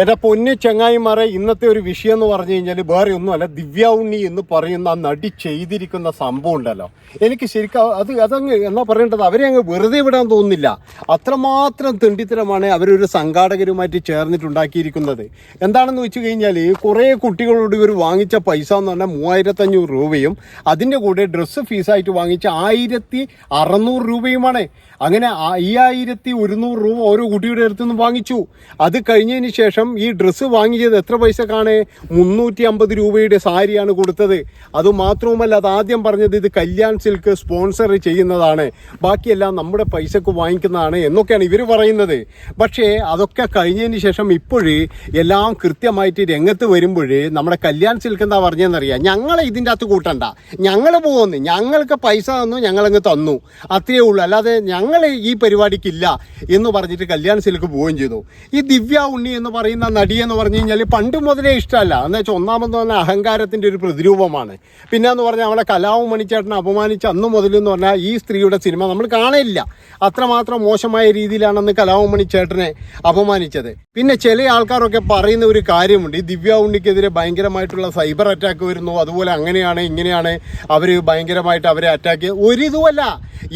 എന്റെ പൊന്നു ചങ്ങായിമാരെ ഇന്നത്തെ ഒരു വിഷയം എന്ന് പറഞ്ഞു കഴിഞ്ഞാൽ വേറെ ഒന്നുമല്ല. ദിവ്യ ഉണ്ണി എന്ന് പറയുന്ന ആ നടി ചെയ്തിരിക്കുന്ന സംഭവം ഉണ്ടല്ലോ. എനിക്ക് ശരിക്കും അത് അതങ്ങ് എന്നാ പറയേണ്ടത്? അവരെ അങ്ങ് വെറുതെ വിടാൻ തോന്നുന്നില്ല. അത്രമാത്രം തെണ്ടിത്തരമാണ് അവരൊരു സംഘാടകരുമായിട്ട് ചേർന്നിട്ടുണ്ടാക്കിയിരിക്കുന്നത്. എന്താണെന്ന് വെച്ച് കഴിഞ്ഞാൽ കുറേ കുട്ടികളോട് ഇവർ വാങ്ങിച്ച പൈസ എന്ന് പറഞ്ഞാൽ മൂവായിരത്തഞ്ഞൂറ് രൂപയും അതിന്റെ കൂടെ ഡ്രസ്സ് ഫീസായിട്ട് വാങ്ങിച്ച ആയിരത്തി അറുന്നൂറ് രൂപയുമാണ്. അങ്ങനെ അയ്യായിരത്തി ഒരുന്നൂറ് രൂപ ഓരോ കുട്ടിയുടെ അടുത്തുനിന്ന് വാങ്ങിച്ചു. അത് കഴിഞ്ഞതിന് ശേഷം ഈ ഡ്രസ്സ് വാങ്ങിയത് എത്ര പൈസക്കാണ്? മുന്നൂറ്റി അമ്പത് രൂപയുടെ സാരിയാണ് കൊടുത്തത്. അത് മാത്രവുമല്ല അത് ആദ്യം പറഞ്ഞത് ഇത് കല്യാൺ സിൽക്ക് സ്പോൺസർ ചെയ്യുന്നതാണ്. ബാക്കിയെല്ലാം നമ്മുടെ പൈസക്ക് വാങ്ങിക്കുന്നതാണ് എന്നൊക്കെയാണ് ഇവർ പറയുന്നത്. പക്ഷേ അതൊക്കെ കഴിഞ്ഞതിന് ശേഷം ഇപ്പോഴേ എല്ലാം കൃത്യമായിട്ട് രംഗത്ത് വരുമ്പോഴേ നമ്മുടെ കല്യാൺ സിൽക്ക് എന്താ പറഞ്ഞതെന്നറിയാം? ഞങ്ങളെ ഇതിന്റെ അകത്ത് കൂട്ടണ്ട. ഞങ്ങൾ പോകുന്നു ഞങ്ങൾക്ക് പൈസ തന്നു ഞങ്ങളങ്ങ് തന്നു. അത്രയേ ഉള്ളൂ. അല്ലാതെ ഞങ്ങൾ ഈ പരിപാടിക്കില്ല എന്ന് പറഞ്ഞിട്ട് കല്യാൺ സിൽക്ക് പോവുകയും ചെയ്തു. ഈ ദിവ്യ ഉണ്ണി എന്ന് പറയുന്ന നടി എന്ന് പറഞ്ഞു കഴിഞ്ഞാൽ പണ്ട് മുതലേ ഇഷ്ടമല്ല. എന്ന് വെച്ചാൽ ഒന്നാമത് പറഞ്ഞാൽ അഹങ്കാരത്തിന്റെ ഒരു പ്രതിരൂപമാണ്. പിന്നെ എന്ന് പറഞ്ഞാൽ അവളെ കലാവും മണിച്ചേട്ടനെ അപമാനിച്ച അന്ന് മുതലെന്ന് പറഞ്ഞാൽ ഈ സ്ത്രീയുടെ സിനിമ നമ്മൾ കാണില്ല അത്രമാത്രം മോശമായ രീതിയിലാണെന്ന് കലാവും മണിച്ചേട്ടനെ അപമാനിച്ചത്. പിന്നെ ചില ആൾക്കാരൊക്കെ പറയുന്ന ഒരു കാര്യമുണ്ട്. ഈ ദിവ്യ ഉണ്ണിക്കെതിരെ ഭയങ്കരമായിട്ടുള്ള സൈബർ അറ്റാക്ക് വരുന്നു. അതുപോലെ അങ്ങനെയാണ് ഇങ്ങനെയാണ് അവർ ഭയങ്കരമായിട്ട് അവരെ അറ്റാക്ക് ഒരിതുമല്ല.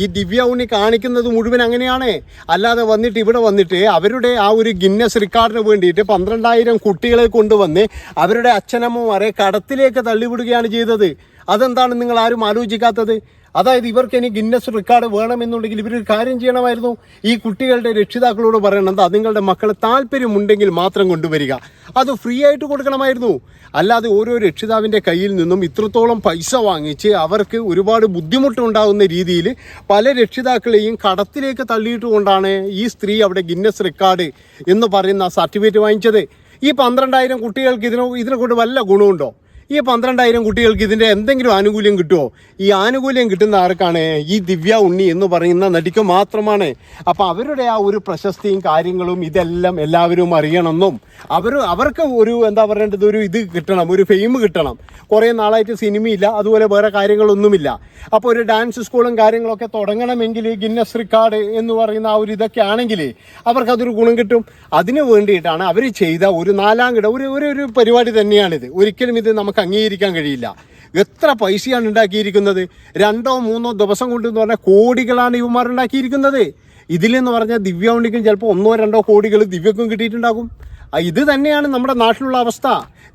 ഈ ദിവ്യ ഉണ്ണി കാണിക്കുന്നത് മുഴുവൻ അങ്ങനെയാണേ. അല്ലാതെ വന്നിട്ട് ഇവിടെ വന്നിട്ട് അവരുടെ ആ ഒരു ഗിന്നസ് റെക്കോർഡിന് വേണ്ടിയിട്ട് പന്ത്രണ്ടായിരം കുട്ടികളെ കൊണ്ടുവന്ന് അവരുടെ അച്ഛനമ്മമാരെ കടത്തിലേക്ക് തള്ളിവിടുകയാണ് ചെയ്തത്. അതെന്താണ് നിങ്ങൾ ആരും ആലോചിക്കാത്തത്? അതായത് ഇവർക്ക് ഇനി ഗിന്നസ് റെക്കോർഡ് വേണമെന്നുണ്ടെങ്കിൽ ഇവർ കാര്യം ചെയ്യണമായിരുന്നു. ഈ കുട്ടികളുടെ രക്ഷിതാക്കളോട് പറയണം അത് നിങ്ങളുടെ മക്കളെ താല്പര്യമുണ്ടെങ്കിൽ മാത്രം കൊണ്ടുവരിക. അത് ഫ്രീ ആയിട്ട് കൊടുക്കണമായിരുന്നു. അല്ലാതെ ഓരോ രക്ഷിതാവിന്റെ കയ്യിൽ നിന്നും ഇത്രത്തോളം പൈസ വാങ്ങിച്ച് അവർക്ക് ഒരുപാട് ബുദ്ധിമുട്ടുണ്ടാകുന്ന രീതിയിൽ പല രക്ഷിതാക്കളെയും കടത്തിലേക്ക് തള്ളിയിട്ടുകൊണ്ടാണ് ഈ സ്ത്രീ അവിടെ ഗിന്നസ് റെക്കോർഡ് എന്ന് പറയുന്ന സർട്ടിഫിക്കറ്റ് വാങ്ങിച്ചത്. ഈ പന്ത്രണ്ടായിരം കുട്ടികൾക്ക് ഇതിനെ ഇതിനെ കൊണ്ട് വല്ല ഗുണമുണ്ടോ? ഈ പന്ത്രണ്ടായിരം കുട്ടികൾക്ക് ഇതിന്റെ എന്തെങ്കിലും ആനുകൂല്യം കിട്ടുമോ ഈ ആനുകൂല്യം കിട്ടുന്ന ആർക്കാണ് ഈ ദിവ്യ ഉണ്ണി എന്ന് പറയുന്ന നടിക്ക് മാത്രമാണ്. അപ്പോൾ അവരുടെ ആ ഒരു പ്രശസ്തിയും കാര്യങ്ങളും ഇതെല്ലാം എല്ലാവരും അറിയണമെന്നും അവർ അവർക്ക് ഒരു എന്താ പറയേണ്ടത്? ഒരു ഇത് കിട്ടണം ഒരു ഫെയിം കിട്ടണം. കുറേ നാളായിട്ട് സിനിമയില്ല അതുപോലെ വേറെ കാര്യങ്ങളൊന്നുമില്ല. അപ്പോൾ ഒരു ഡാൻസ് സ്കൂളും കാര്യങ്ങളൊക്കെ തുടങ്ങണമെങ്കിൽ ഗിന്നസ് റിക്കാർഡ് എന്ന് പറയുന്ന ആ ഒരു ഇതൊക്കെ ആണെങ്കിൽ അവർക്കതൊരു ഗുണം കിട്ടും. അതിന് വേണ്ടിയിട്ടാണ് അവർ ചെയ്ത ഒരു നാലാം കിട ഒരു ഒരു പരിപാടി തന്നെയാണിത്. ഒരിക്കലും ഇത് നമുക്ക് അംഗീകരിക്കാൻ കഴിയില്ല. എത്ര പൈസയാണ് ഉണ്ടാക്കിയിരിക്കുന്നത്? രണ്ടോ മൂന്നോ ദിവസം കൊണ്ട് എന്ന് പറഞ്ഞാൽ കോടികളാണ് ഇവന്മാർ ഉണ്ടാക്കിയിരിക്കുന്നത്. ഇതിലെന്ന് പറഞ്ഞാൽ ദിവ്യ ഉണ്ടെങ്കിൽ ചിലപ്പോൾ ഒന്നോ രണ്ടോ കോടികൾ ദിവ്യക്കും കിട്ടിയിട്ടുണ്ടാകും. ഇത് തന്നെയാണ് നമ്മുടെ നാട്ടിലുള്ള അവസ്ഥ.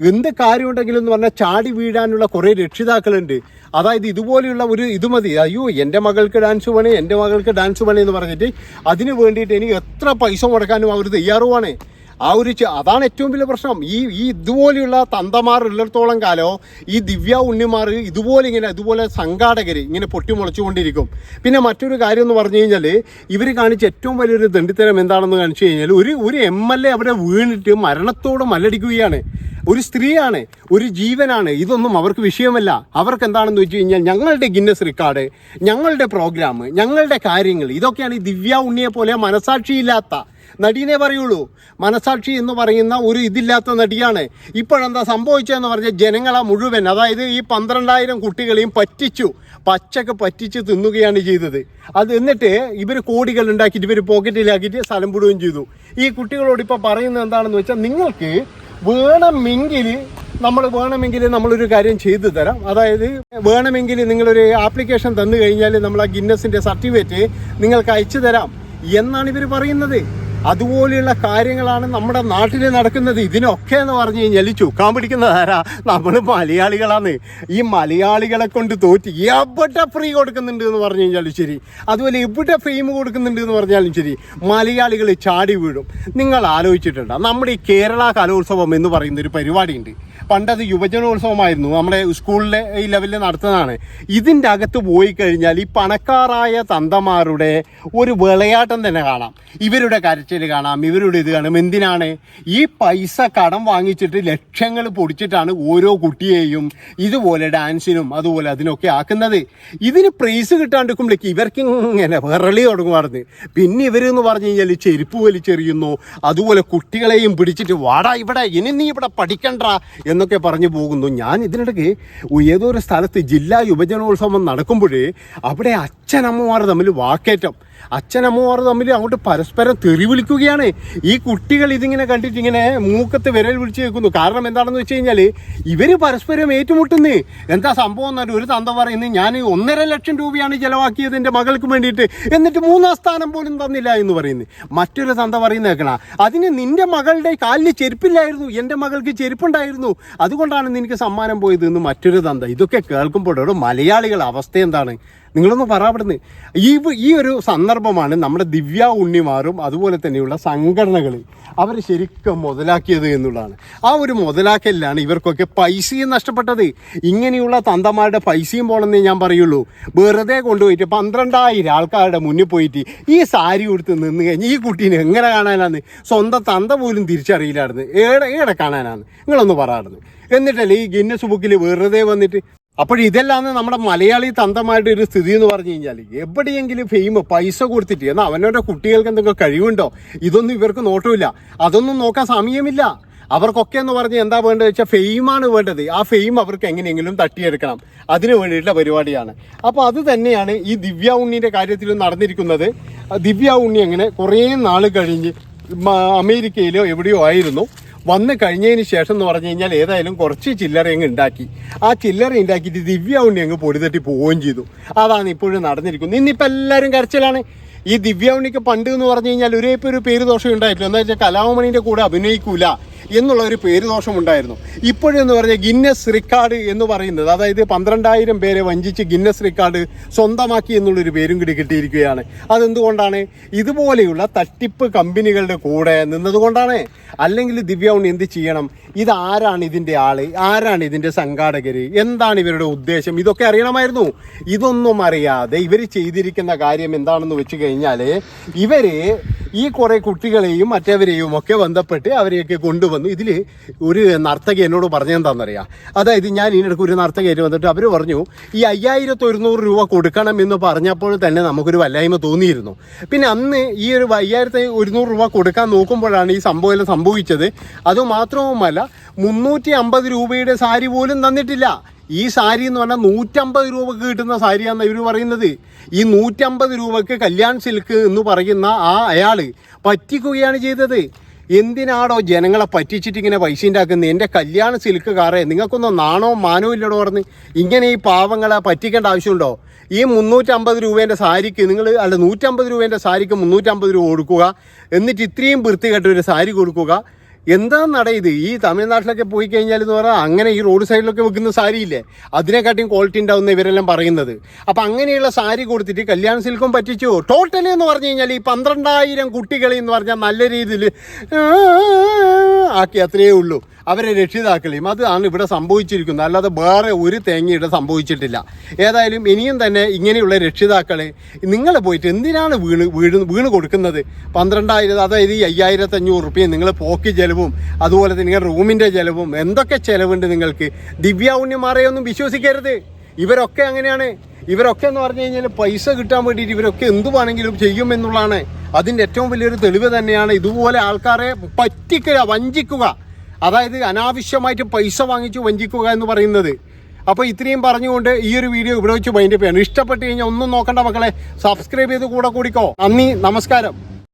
എന്ത് കാര്യമുണ്ടെങ്കിലും എന്ന് പറഞ്ഞാൽ ചാടി വീഴാനുള്ള കുറേ രക്ഷിതാക്കളുണ്ട്. അതായത് ഇതുപോലെയുള്ള ഒരു ഇത് മതി. അയ്യോ എന്റെ മകൾക്ക് ഡാൻസ് പണി എന്റെ മകൾക്ക് ഡാൻസ് പണി എന്ന് പറഞ്ഞിട്ട് അതിന് വേണ്ടിയിട്ട് എനിക്ക് എത്ര പൈസ മുടക്കാനും അവർ തയ്യാറുമാണ് ആ ഒരു അതാണ് ഏറ്റവും വലിയ പ്രശ്നം. ഈ ഈ ഇതുപോലെയുള്ള തന്തമാർ ഉള്ളിടത്തോളം കാലോ ഈ ദിവ്യ ഉണ്ണിമാർ ഇതുപോലെ ഇങ്ങനെ ഇതുപോലെ സംഘാടകർ ഇങ്ങനെ പൊട്ടിമുളച്ചുകൊണ്ടിരിക്കും. പിന്നെ മറ്റൊരു കാര്യം എന്ന് പറഞ്ഞു കഴിഞ്ഞാൽ ഇവർ കാണിച്ച ഏറ്റവും വലിയൊരു ദണ്ഡിത്തരം എന്താണെന്ന് കാണിച്ചു കഴിഞ്ഞാൽ ഒരു ഒരു എം എൽ എ അവിടെ വീണിട്ട് മരണത്തോട് മല്ലടിക്കുകയാണ്. ഒരു സ്ത്രീയാണ് ഒരു ജീവനാണ്. ഇതൊന്നും അവർക്ക് വിഷയമല്ല. അവർക്ക് എന്താണെന്ന് വെച്ച് കഴിഞ്ഞാൽ ഞങ്ങളുടെ ഗിന്നസ് റെക്കോർഡ് ഞങ്ങളുടെ പ്രോഗ്രാം ഞങ്ങളുടെ കാര്യങ്ങൾ ഇതൊക്കെയാണ് ഈ ദിവ്യ ഉണ്ണിയെ പോലെ മനസാക്ഷിയില്ലാത്ത നടീനെ പറയുള്ളൂ. മനസാക്ഷി എന്ന് പറയുന്ന ഒരു ഇതില്ലാത്ത നടിയാണ്. ഇപ്പോഴെന്താ സംഭവിച്ചതെന്ന് പറഞ്ഞാൽ ജനങ്ങളെ മുഴുവൻ അതായത് ഈ പന്ത്രണ്ടായിരം കുട്ടികളെയും പറ്റിച്ചു പച്ചക്ക് പറ്റിച്ച് തിന്നുകയാണ് ചെയ്തത്. അത് എന്നിട്ട് ഇവർ കോടികൾ ഉണ്ടാക്കിയിട്ട് ഇവർ പോക്കറ്റിലാക്കിയിട്ട് സ്ഥലം വിടുകയും ചെയ്തു. ഈ കുട്ടികളോട് ഇപ്പോൾ പറയുന്നത് എന്താണെന്ന് വെച്ചാൽ നിങ്ങൾക്ക് വേണമെങ്കിൽ നമ്മൾ വേണമെങ്കിൽ നമ്മളൊരു കാര്യം ചെയ്തു തരാം. അതായത് വേണമെങ്കിൽ നിങ്ങളൊരു ആപ്ലിക്കേഷൻ തന്നു കഴിഞ്ഞാൽ നമ്മൾ ആ ഗിന്നസിന്റെ സർട്ടിഫിക്കറ്റ് നിങ്ങൾക്ക് അയച്ചു തരാം എന്നാണ് ഇവർ പറയുന്നത്. അതുപോലെയുള്ള കാര്യങ്ങളാണ് നമ്മുടെ നാട്ടിൽ നടക്കുന്നത്. ഇതിനൊക്കെ എന്ന് പറഞ്ഞു കഴിഞ്ഞാൽ ചുക്കാൻ പിടിക്കുന്നത് ആരാ? നമ്മൾ മലയാളികളാണ്. ഈ മലയാളികളെ കൊണ്ട് തോറ്റി എവിടെ ഫ്രീ കൊടുക്കുന്നുണ്ട് എന്ന് പറഞ്ഞു കഴിഞ്ഞാലും ശരി. അതുപോലെ എവിടെ ഫ്രെയിം കൊടുക്കുന്നുണ്ട് എന്ന് പറഞ്ഞാലും ശരി. മലയാളികൾ ചാടി വീഴും. നിങ്ങൾ ആലോചിച്ചിട്ടുണ്ടോ? നമ്മുടെ ഈ കേരള കലോത്സവം എന്ന് പറയുന്ന ഒരു പരിപാടിയുണ്ട്. പണ്ടത് യുവജനോത്സവമായിരുന്നു. നമ്മുടെ സ്കൂളിലെ ഈ ലെവലിൽ നടത്തുന്നതാണ്. ഇതിന്റെ അകത്ത് പോയി കഴിഞ്ഞാൽ ഈ പണക്കാരായ തന്തമാരുടെ ഒരു വിളയാട്ടം തന്നെ കാണാം. ഇവരുടെ കരച്ചിൽ കാണാം ഇവരുടെ ഇത് കാണാം. എന്തിനാണ്? ഈ പൈസ കടം വാങ്ങിച്ചിട്ട് ലക്ഷങ്ങൾ പൊടിച്ചിട്ടാണ് ഓരോ കുട്ടിയെയും ഇതുപോലെ ഡാൻസിനും അതുപോലെ അതിനൊക്കെ ആക്കുന്നത്. ഇതിന് പ്രൈസ് കിട്ടാണ്ടിരിക്കുമ്പോഴേക്ക് ഇവർക്ക് ഇങ്ങനെ വിറളി തുടങ്ങുമായിരുന്നു പിന്നെ ഇവരെന്ന് പറഞ്ഞു കഴിഞ്ഞാൽ ചെരുപ്പ് വലിച്ചെറിയുന്നു. അതുപോലെ കുട്ടികളെയും പിടിച്ചിട്ട് വാടാ ഇവിടെ ഇനി നീ ഇവിടെ പഠിക്കണ്ട എന്നൊക്കെ പറഞ്ഞു പോകുന്നു. ഞാൻ ഇതിനിടയ്ക്ക് ഏതോ ഒരു സ്ഥലത്ത് ജില്ലാ യുവജനോത്സവം നടക്കുമ്പോൾ അവിടെ അച്ഛനമ്മമാർ തമ്മിൽ വാക്കേറ്റം. അച്ഛനമ്മമാർ തമ്മിൽ അങ്ങോട്ട് പരസ്പരം തെറി വിളിക്കുകയാണ്. ഈ കുട്ടികൾ ഇതിങ്ങനെ കണ്ടിട്ട് ഇങ്ങനെ മൂക്കത്ത് വിരൽ വിളിച്ച് വെക്കുന്നു കാരണം എന്താണെന്ന് വെച്ച് കഴിഞ്ഞാൽ ഇവർ പരസ്പരം ഏറ്റുമുട്ടുന്നു. എന്താ സംഭവം എന്നൊരു ഒരു തന്ത പറയുന്നത് ഞാൻ ഒന്നര ലക്ഷം രൂപയാണ് ചിലവാക്കിയത് എന്റെ മകൾക്ക് വേണ്ടിയിട്ട്. എന്നിട്ട് മൂന്നാം സ്ഥാനം പോലും തന്നില്ല എന്ന് പറയുന്നു. മറ്റൊരു തന്ത പറയുന്ന കേൾക്കണ അതിന് നിന്റെ മകളുടെ കാലിന് ചെരുപ്പില്ലായിരുന്നു. എന്റെ മകൾക്ക് ചെരുപ്പുണ്ടായിരുന്നു. അതുകൊണ്ടാണ് നിനക്ക് സമ്മാനം പോയത് എന്ന് മറ്റൊരു തന്ത. ഇതൊക്കെ കേൾക്കുമ്പോഴോ മലയാളികളുടെ അവസ്ഥ എന്താണ്? നിങ്ങളൊന്ന് പറയാപ്പെടുന്നത് ഈ ഈ ഒരു സന്ദർഭമാണ് നമ്മുടെ ദിവ്യ ഉണ്ണിമാരും അതുപോലെ തന്നെയുള്ള സംഘടനകൾ അവർ ശരിക്കും മുതലാക്കിയത് എന്നുള്ളതാണ്. ആ ഒരു മുതലാക്കലിലാണ് ഇവർക്കൊക്കെ പൈസയും നഷ്ടപ്പെട്ടത്. ഇങ്ങനെയുള്ള തന്തമാരുടെ പൈസയും പോണെന്നേ ഞാൻ പറയുള്ളൂ. വെറുതെ കൊണ്ടുപോയിട്ട് പന്ത്രണ്ടായിരം ആൾക്കാരുടെ മുന്നിൽ പോയിട്ട് ഈ സാരി കൊടുത്ത് നിന്ന് കഴിഞ്ഞ് ഈ കുട്ടീനെ എങ്ങനെ കാണാനാണ്? സ്വന്തം തന്ത പോലും തിരിച്ചറിയില്ലായിരുന്നു. ഏടെ ഏടെ കാണാനാണ്? നിങ്ങളൊന്ന് പറയാറുണ്ട് എന്നിട്ടല്ലേ ഈ ഗിന്നസ് ബുക്കിൽ വെറുതെ വന്നിട്ട് അപ്പോൾ ഇതെല്ലാം നമ്മുടെ മലയാളി തന്തമാരുടെ ഒരു സ്ഥിതി എന്ന് പറഞ്ഞു കഴിഞ്ഞാൽ എവിടെയെങ്കിലും ഫെയിം പൈസ കൊടുത്തിട്ട് എന്നാൽ അവനവരുടെ കുട്ടികൾക്ക് എന്തെങ്കിലും കഴിവുണ്ടോ? ഇതൊന്നും ഇവർക്ക് നോട്ടമില്ല. അതൊന്നും നോക്കാൻ സമയമില്ല. അവർക്കൊക്കെ എന്ന് പറഞ്ഞ് എന്താ വേണ്ടത് വെച്ചാൽ ഫെയിമാണ് വേണ്ടത്. ആ ഫെയിം അവർക്ക് എങ്ങനെയെങ്കിലും തട്ടിയെടുക്കണം. അതിന് വേണ്ടിയിട്ടുള്ള പരിപാടിയാണ്. അപ്പോൾ അത് തന്നെയാണ് ഈ ദിവ്യ ഉണ്ണിന്റെ കാര്യത്തിൽ നടന്നിരിക്കുന്നത്. ദിവ്യ ഉണ്ണി അങ്ങനെ കുറേ നാൾ കഴിഞ്ഞ് അമേരിക്കയിലോ എവിടെയോ ആയിരുന്നു. വന്ന് കഴിഞ്ഞതിന് ശേഷം എന്ന് പറഞ്ഞു കഴിഞ്ഞാൽ ഏതായാലും കുറച്ച് ചില്ലറ അങ്ങ് ഉണ്ടാക്കി. ആ ചില്ലറ ഉണ്ടാക്കിയിട്ട് ദിവ്യ ഉണ്ണി അങ്ങ് പൊടിതട്ടി പോവുകയും ചെയ്തു. അതാണ് ഇപ്പോഴും നടന്നിരിക്കുന്നത്. ഇന്നിപ്പോൾ എല്ലാവരും കരച്ചിലാണ്. ഈ ദിവ്യാവണിക്ക് പണ്ട് എന്ന് പറഞ്ഞു കഴിഞ്ഞാൽ ഒരേ ഒരു പേര് ദോഷം ഉണ്ടായിട്ടില്ല. എന്താ വെച്ചാൽ കലാമണിന്റെ കൂടെ അഭിനയിക്കൂല എന്നുള്ള ഒരു പേര് ദോഷം ഉണ്ടായിരുന്നു. ഇപ്പോഴെന്ന് പറഞ്ഞാൽ ഗിന്നസ് റിക്കാർഡ് എന്ന് പറയുന്നത് അതായത് പന്ത്രണ്ടായിരം പേരെ വഞ്ചിച്ച് ഗിന്നസ് റിക്കാർഡ് സ്വന്തമാക്കി എന്നുള്ളൊരു പേരും കൂടി കിട്ടിയിരിക്കുകയാണ്. അതെന്തുകൊണ്ടാണ്? ഇതുപോലെയുള്ള തട്ടിപ്പ് കമ്പനികളുടെ കൂടെ നിന്നതുകൊണ്ടാണ്. അല്ലെങ്കിൽ ദിവ്യ ഉണ്ണി എന്ത് ചെയ്യണം? ഇതാരാണ് ഇതിന്റെ ആൾ? ആരാണ് ഇതിന്റെ സംഘാടകർ എന്താണ് ഇവരുടെ ഉദ്ദേശം? ഇതൊക്കെ അറിയണമായിരുന്നു. ഇതൊന്നും അറിയാതെ ഇവർ ചെയ്തിരിക്കുന്ന കാര്യം എന്താണെന്ന് വെച്ച് കഴിഞ്ഞാൽ ഇവർ ഈ കുറെ കുട്ടികളെയും മറ്റവരെയും ഒക്കെ ബന്ധപ്പെട്ട് അവരെയൊക്കെ കൊണ്ടുവന്നു ഇതിൽ ഒരു നർത്തകി എന്നോട് പറഞ്ഞെന്താണെന്നറിയാം അതായത് ഞാൻ ഇതിനിടയ്ക്ക് ഒരു നർത്തകയായിട്ട് വന്നിട്ട് അവർ പറഞ്ഞു ഈ അയ്യായിരത്തി ഒരുന്നൂറ് രൂപ കൊടുക്കണം എന്ന് പറഞ്ഞപ്പോൾ തന്നെ നമുക്കൊരു വല്ലായ്മ തോന്നിയിരുന്നു. പിന്നെ അന്ന് ഈ ഒരു അയ്യായിരത്തി ഒരുന്നൂറ് രൂപ കൊടുക്കാൻ നോക്കുമ്പോഴാണ് ഈ സംഭവം എല്ലാം സംഭവിച്ചത്. അതുമാത്രവുമല്ല മുന്നൂറ്റി അമ്പത് രൂപയുടെ സാരി പോലും തന്നിട്ടില്ല. ഈ സാരി എന്ന് പറഞ്ഞാൽ നൂറ്റമ്പത് രൂപക്ക് കിട്ടുന്ന സാരിയാണെന്ന് ഇവർ പറയുന്നത്. ഈ നൂറ്റമ്പത് രൂപക്ക് കല്യാൺ സിൽക്ക് എന്ന് പറയുന്ന ആ അയാൾ പറ്റിക്കുകയാണ് ചെയ്തത്. എന്തിനാടോ ജനങ്ങളെ പറ്റിച്ചിട്ട് ഇങ്ങനെ പൈസ ഉണ്ടാക്കുന്നത്? എന്റെ കല്യാണ സിൽക്ക് കാറേ നിങ്ങൾക്കൊന്നും നാണോ മാനോ ഇല്ലടോ പറഞ്ഞ് ഇങ്ങനെ ഈ പാവങ്ങളെ പറ്റിക്കേണ്ട ആവശ്യമുണ്ടോ? ഈ മുന്നൂറ്റമ്പത് രൂപേന്റെ സാരിക്ക് നിങ്ങൾ അല്ല നൂറ്റമ്പത് രൂപേന്റെ സാരിക്ക് മുന്നൂറ്റമ്പത് രൂപ കൊടുക്കുക. എന്നിട്ട് ഇത്രയും വൃത്തികെട്ട ഒരു സാരി കൊടുക്കുക. എന്താ നട ഇത്? ഈ തമിഴ്നാട്ടിലൊക്കെ പോയി കഴിഞ്ഞാൽ എന്ന് പറഞ്ഞാൽ അങ്ങനെ ഈ റോഡ് സൈഡിലൊക്കെ വെക്കുന്ന സാരിയില്ലേ? അതിനെക്കാട്ടിയും ക്വാളിറ്റി ഉണ്ടാവുന്ന ഇവരെല്ലാം പറയുന്നത്. അപ്പം അങ്ങനെയുള്ള സാരി കൊടുത്തിട്ട് കല്യാണ സിൽക്കും പറ്റിച്ചു. ടോട്ടലി എന്ന് പറഞ്ഞു കഴിഞ്ഞാൽ ഈ പന്ത്രണ്ടായിരം കുട്ടികളെ എന്ന് പറഞ്ഞാൽ നല്ല രീതിയിൽ ആക്കി അത്രയേ ഉള്ളൂ. അവരെ രക്ഷിതാക്കളെയും. അതാണ് ഇവിടെ സംഭവിച്ചിരിക്കുന്നത്. അല്ലാതെ വേറെ ഒരു തേങ്ങയുടെ സംഭവിച്ചിട്ടില്ല. ഏതായാലും ഇനിയും തന്നെ ഇങ്ങനെയുള്ള രക്ഷിതാക്കളെ നിങ്ങൾ പോയിട്ട് എന്തിനാണ് വീണ് വീണ് വീണ് കൊടുക്കുന്നത്? പന്ത്രണ്ടായിരം അതായത് ഈ അയ്യായിരത്തി അഞ്ഞൂറ് റുപ്യ നിങ്ങൾ പോക്ക് ചെലവും അതുപോലെ തന്നെ റൂമിന്റെ ചെലവും എന്തൊക്കെ ചെലവുണ്ട് നിങ്ങൾക്ക്? ദിവ്യാവുണ്യമാരെ ഒന്നും വിശ്വസിക്കരുത്. ഇവരൊക്കെ അങ്ങനെയാണ്. ഇവരൊക്കെ എന്ന് പറഞ്ഞു കഴിഞ്ഞാൽ പൈസ കിട്ടാൻ വേണ്ടിയിട്ട് ഇവരൊക്കെ എന്തു വേണമെങ്കിലും ചെയ്യും എന്നുള്ളതാണ്. അതിന്റെ ഏറ്റവും വലിയൊരു തെളിവ് തന്നെയാണ് ഇതുപോലെ ആൾക്കാരെ പറ്റിക്കുക വഞ്ചിക്കുക. അതായത് അനാവശ്യമായിട്ട് പൈസ വാങ്ങിച്ച് വഞ്ചിക്കുക എന്ന് പറയുന്നത്. അപ്പോൾ ഇത്രയും പറഞ്ഞുകൊണ്ട് ഈ ഒരു വീഡിയോ ഇവിടെ വെച്ച് മൈൻഡ് ചെയ്യാണ്. ഇഷ്ടപ്പെട്ട് കഴിഞ്ഞാൽ ഒന്നും നോക്കണ്ട മക്കളെ. സബ്സ്ക്രൈബ് ചെയ്ത് കൂടെ കൂടിക്കോ. നന്ദി നമസ്കാരം.